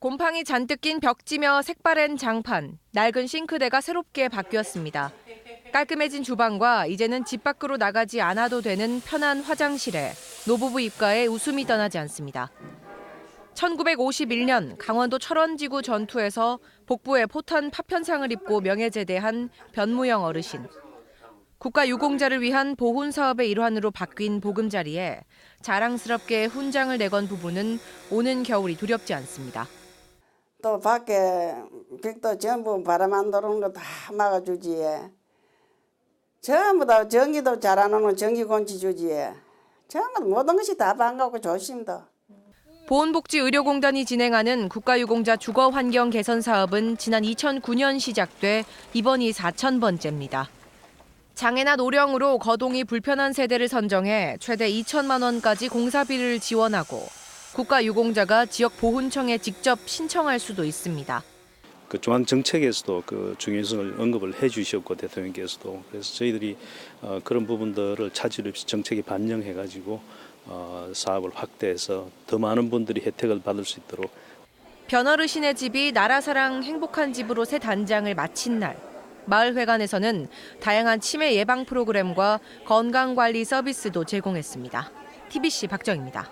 곰팡이 잔뜩 낀 벽지며 색바랜 장판, 낡은 싱크대가 새롭게 바뀌었습니다. 깔끔해진 주방과 이제는 집 밖으로 나가지 않아도 되는 편한 화장실에 노부부 입가에 웃음이 떠나지 않습니다. 1951년 강원도 철원지구 전투에서 복부에 포탄 파편상을 입고 명예제대한 변무영 어르신. 국가 유공자를 위한 보훈 사업의 일환으로 바뀐 보금자리에 자랑스럽게 훈장을 내건 부부는 오는 겨울이 두렵지 않습니다. 또 밖에 빅도 전부 바람 안 들어오는 거 다 막아주지. 전부 다 전기도 잘 안 오는 전기 건치 주지. 전부 모든 것이 다 반갑고 좋습니다. 보훈복지의료공단이 진행하는 국가유공자 주거 환경 개선 사업은 지난 2009년 시작돼 이번이 4,000번째입니다. 장애나 노령으로 거동이 불편한 세대를 선정해 최대 2천만 원까지 공사비를 지원하고 국가유공자가 지역 보훈청에 직접 신청할 수도 있습니다. 그 중앙 정책에서도 그 중요성을 언급을 해주셨고 대통령께서도 그래서 저희들이 어, 그런 부분들을 차질 없이 정책에 반영해 가지고 어, 사업을 확대해서 더 많은 분들이 혜택을 받을 수 있도록 변어르신의 집이 나라사랑 행복한 집으로 새 단장을 마친 날 마을회관에서는 다양한 치매 예방 프로그램과 건강관리 서비스도 제공했습니다. TBC 박정입니다.